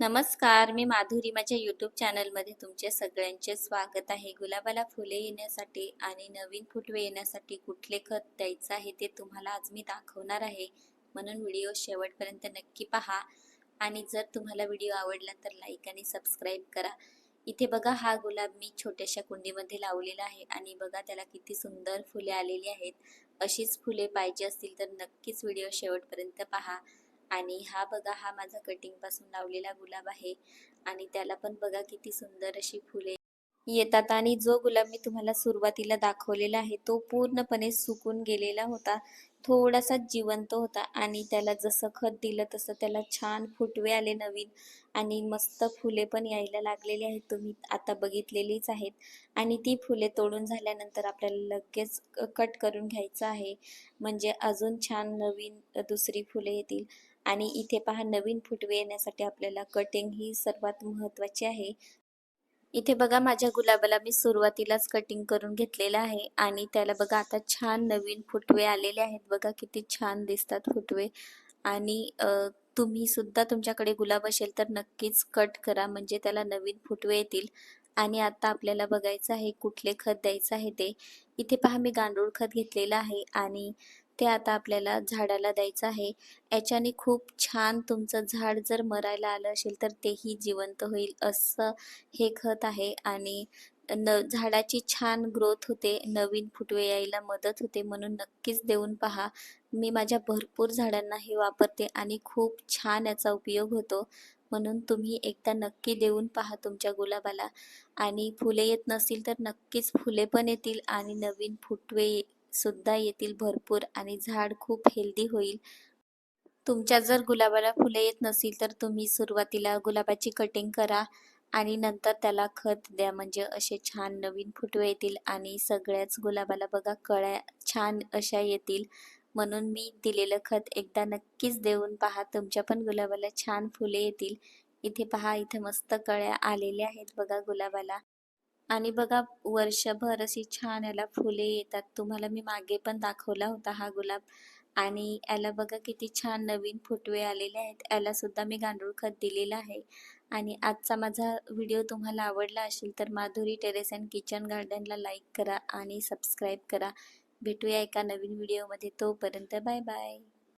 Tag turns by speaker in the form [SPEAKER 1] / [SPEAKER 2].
[SPEAKER 1] नमस्कार मी माधुरी. माझ्या यूट्यूब चॅनलमध्ये तुमचे सगळ्यांचे स्वागत आहे. गुलाबाला फुले येण्यासाठी आणि नवीन फुटवे येण्यासाठी कुठले खत द्यायचं आहे ते तुम्हाला आज मी दाखवणार आहे. म्हणून व्हिडिओ शेवटपर्यंत नक्की पहा आणि जर तुम्हाला व्हिडिओ आवडला तर लाईक आणि सबस्क्राईब करा. इथे बघा हा गुलाब मी छोट्याशा कुंडीमध्ये लावलेला आहे आणि बघा त्याला किती सुंदर फुले आलेली आहेत. अशीच फुले पाहिजे असतील तर नक्कीच व्हिडिओ शेवटपर्यंत पहा. आणि हा बघा हा माझा कटिंगपासून लावलेला गुलाब आहे. आणि त्याला पण बघा किती सुंदर अशी फुले येतात आणि जो गुलाब मी तुम्हाला सुरुवातीला दाखवलेला आहे तो पूर्णपणे सुकून गेलेला होता. थोडासा जिवंत होता आणि त्याला जसं खत दिलं तसं त्याला छान फुटवे आले नवीन आणि मस्त फुले पण यायला लागलेली आहेत. तुम्ही आता बघितलेलीच आहेत. आणि ती फुले तोडून झाल्यानंतर आपल्याला लगेच कट करून घ्यायचं आहे. म्हणजे अजून छान नवीन दुसरी फुले येतील. आणि इथे पहा नवीन फुटवे येण्यासाठी आपल्याला कटिंग ही सर्वात महत्त्वाची आहे. इथे बघा माझ्या गुलाबाला मी सुरुवातीलाच कटिंग करून घेतलेलं आहे आणि त्याला बघा आता छान नवीन फुटवे आलेले आहेत. बघा किती छान दिसतात फुटवे. आणि तुम्ही सुद्धा तुमच्याकडे गुलाब असेल तर नक्कीच कट करा म्हणजे त्याला नवीन फुटवे येतील. आणि आता आपल्याला बघायचं आहे कुठले खत द्यायचं आहे ते. इथे पहा मी गांडूळ खत घेतलेलं आहे आणि ते आता आपल्याला झाडाला द्यायचं आहे. याच्याने खूप छान तुमचं झाड जर मरायला आलं असेल तर तेही जिवंत होईल असं हे खत आहे. आणि न झाडाची छान ग्रोथ होते. नवीन फुटवे यायला मदत होते. म्हणून नक्कीच देऊन पहा. मी माझ्या भरपूर झाडांना हे वापरते आणि खूप छान याचा उपयोग होतो. म्हणून तुम्ही एकदा नक्की देऊन पहा तुमच्या गुलाबाला. आणि फुले येत नसतील तर नक्कीच फुले पण येतील आणि नवीन फुटवे सुद्धा येतील भरपूर आणि झाड खूप हेल्दी होईल. तुमच्या जर गुलाबाला फुले येत नसेल तर तुम्ही सुरुवातीला गुलाबाची कटिंग करा आणि नंतर त्याला खत द्या. म्हणजे असे छान नवीन फुटवे येतील आणि सगळ्याच गुलाबाला बघा कळ्या छान अशा येतील. म्हणून मी दिलेलं खत एकदा नक्कीच देऊन पहा. तुमच्या पण गुलाबाला छान फुले येतील. इथे पहा इथे मस्त कळ्या आलेल्या आहेत बघा गुलाबाला. आणि बघा वर्षभर अशी छान याला फुले येतात. तुम्हाला मी मागे पण दाखवला होता हा गुलाब. आणि याला बघा किती छान नवीन फुटवे आलेले आहेत. याला सुद्धा मी गांडूळ खत दिलेलं आहे. आणि आजचा माझा व्हिडिओ तुम्हाला आवडला असेल तर माधुरी टेरेस अँड किचन गार्डनला लाईक करा आणि सबस्क्राईब करा. भेटूया एका नवीन व्हिडिओमध्ये. तोपर्यंत बाय बाय.